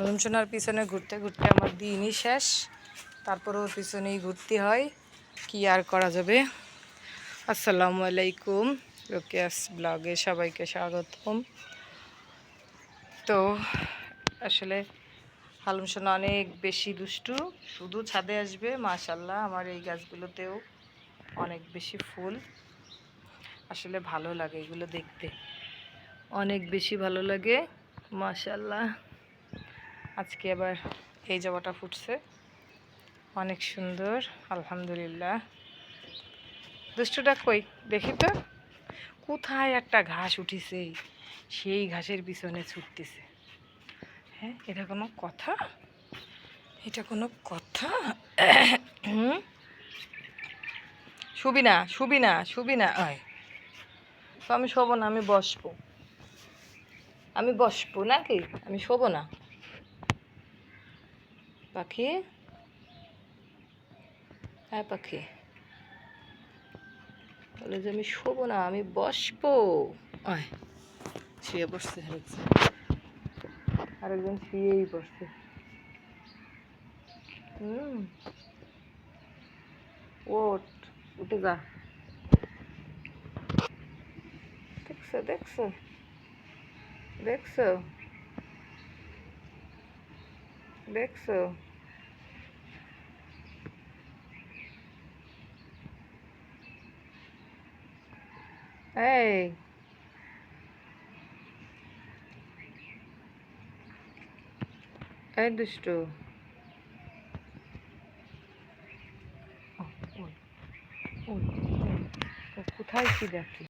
হালুমসোনার পিছনে ঘুরতে ঘুরতে আমার দিনই শেষ। তারপর ওর পিছনেই ঘুরতে হয়। কি আর করা যাবে? আসসালামু আলাইকুম, রোকেয়াস ব্লগে সবাইকে স্বাগতম। তো আসলে হালুম সোনা অনেক বেশি দুষ্টু, শুধু ছাদে আসবে মাশাল্লাহ আমার এই গাছগুলোতেও অনেক বেশি ফুল। আসলে ভালো লাগে এগুলো দেখতে। অনেক বেশি ভালো লাগে মাশাল্লাহ আজকে আবার এই জবাটা ফুটছে। অনেক সুন্দর, আলহামদুলিল্লাহ। দুষ্টুটা কই? দেখি তো। কোথায় একটা ঘাস উঠিছে? সেই ঘাসের পিছনে ছুটতেছে। হ্যাঁ এটা কোনো কথা? এটা কোনো কথা? শুবি না শুবি না শুবি না। আয়। তো আমি শোবো না, আমি বসবো। আমি বসবো নাকি? আমি শোবো না। পাখি। হ্যাঁ পাখি। বলে যে আমি শোবো না আমি বসবো। আয় শুয়ে বসছে আরেকজন। আরেকজন শুয়েই বসছে হুম। ওট উঠে যা। দেখছ দেখছ? দেখছ? দেখছ? এই এই দুষ্টু কোথায় কি দেখি